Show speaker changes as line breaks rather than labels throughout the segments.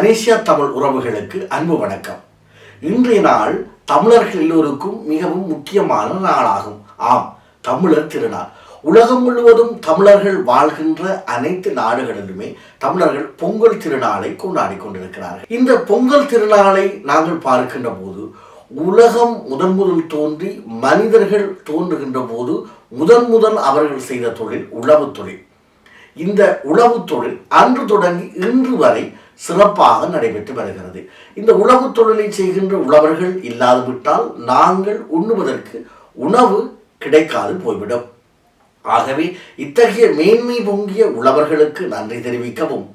பனேசியா தமிழ் உறவுகளுக்கு அன்பு வணக்கம். இன்றைய நாள் தமிழர்கள் எல்லோருக்கும் மிகவும் முக்கியமான நாளாகும். ஆம் தமிழர் திருநாள். உலகம் முழுவதும் தமிழர்கள் வாழ்கின்ற அனைத்து நாடுகளிலுமே தமிழர்கள் பொங்கல் திருநாளை கொண்டாடி கொண்டிருக்கிறார்கள். இந்த பொங்கல் திருநாளை நாங்கள் பார்க்கின்ற போது உலகம் முதன் முதல் தோன்றி மனிதர்கள் தோன்றுகின்ற போது முதன் முதல் அவர்கள் செய்த தொழில் உழவு தொழில். இந்த உழவு தொழில் அன்று தொடங்கி இன்று வரை சிறப்பாக நடைபெற்று வருகிறது. இந்த உழவு தொழிலை செய்கின்ற உழவர்கள் இல்லாது விட்டால் நாங்கள் உண்ணுவதற்கு உணவு கிடைக்காது போய்விடும். ஆகவே இத்தகைய மேன்மை பொங்கிய உழவர்களுக்கு நன்றி தெரிவிக்கவும்.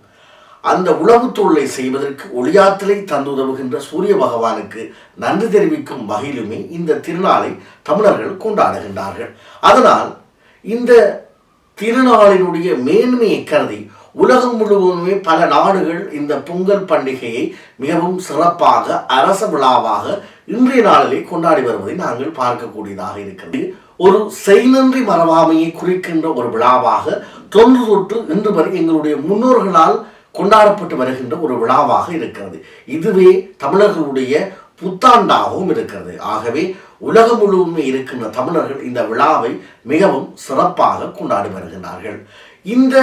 அந்த உழவு தொழிலை செய்வதற்கு ஒளியாற்றலை தந்துதவுகின்ற சூரிய பகவானுக்கு நன்றி தெரிவிக்கும் வகையிலுமே இந்த திருநாளை தமிழர்கள் கொண்டாடுகின்றார்கள். அதனால் இந்த திருநாளினுடைய மேன்மையை கருதி உலகம் முழுவதுமே பல நாடுகள் இந்த பொங்கல் பண்டிகையை மிகவும் சிறப்பாக அரச விழாவாக இன்றைய நாளிலே கொண்டாடி வருவதை நாங்கள் பார்க்கக்கூடியதாக இருக்கிறது. ஒரு செய்நன்றி மரபாமையை குறிக்கின்ற ஒரு விழாவாக தொன்று தொட்டு இன்று வரை எங்களுடைய முன்னோர்களால் கொண்டாடப்பட்டு வருகின்ற ஒரு விழாவாக இருக்கிறது. இதுவே தமிழர்களுடைய புத்தாண்டாகவும் இருக்கிறது. ஆகவே உலகம் முழுவதுமே இருக்கின்ற தமிழர்கள் இந்த விழாவை மிகவும் சிறப்பாக கொண்டாடி வருகின்றார்கள் இந்த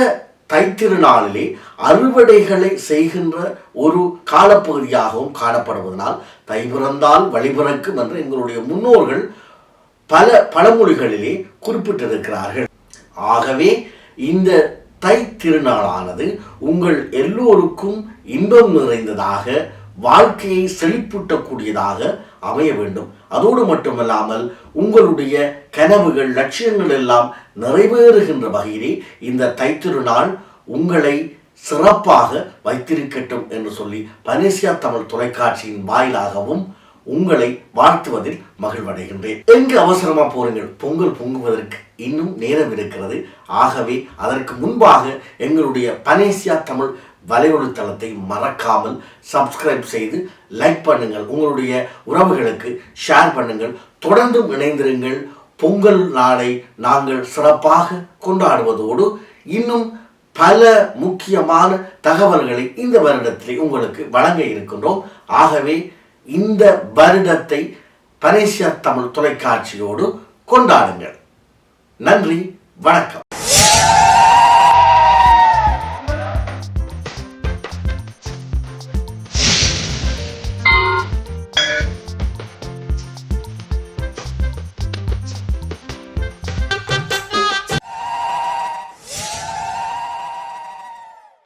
தைத்திருநாளிலே அறுவடைகளை செய்கின்ற ஒரு காலப்பகுதியாகவும் காணப்படுவதனால் தை பிறந்தால் வழிபிறக்கும் என்று எங்களுடைய முன்னோர்கள் பல பழமொழிகளிலே குறிப்பிட்டிருக்கிறார்கள். ஆகவே இந்த தை திருநாளானது உங்கள் எல்லோருக்கும் இன்பம் நிறைந்ததாக வாழ்க்கையை செழிப்பூட்டக்கூடியதாக அமைய வேண்டும். அதோடு மட்டுமல்லாமல் உங்களுடைய கனவுகள் லட்சியங்கள் எல்லாம் நிறைவேறுகின்ற வகையிலே இந்த தைத்திருநாள் உங்களை சிறப்பாக வைத்திருக்கட்டும் என்று சொல்லி பனேசியா தமிழ் தொலைக்காட்சியின் வாயிலாகவும் உங்களை வாழ்த்துவதில் மகிழ்வடைகின்றேன். எங்கு அவசரமா போறீங்கள்? பொங்கல் பொங்குவதற்கு இன்னும் நேரம் இருக்கிறது. ஆகவே அதற்கு முன்பாக எங்களுடைய பனேசியா தமிழ் வலையொலி தளத்தை மறக்காமல் சப்ஸ்கிரைப் செய்து லைக் பண்ணுங்கள். உங்களுடைய உறவுகளுக்கு ஷேர் பண்ணுங்கள். தொடர்ந்தும் இணைந்திருங்கள். பொங்கல் நாளை நாங்கள் சிறப்பாக கொண்டாடுவதோடு இன்னும் பல முக்கியமான தகவல்களை இந்த வருடத்திலே உங்களுக்கு வழங்க இருக்கின்றோம். ஆகவே இந்த வருடத்தை பனேசியா தமிழ் தொலைக்காட்சியோடு கொண்டாடுங்கள். நன்றி வணக்கம்.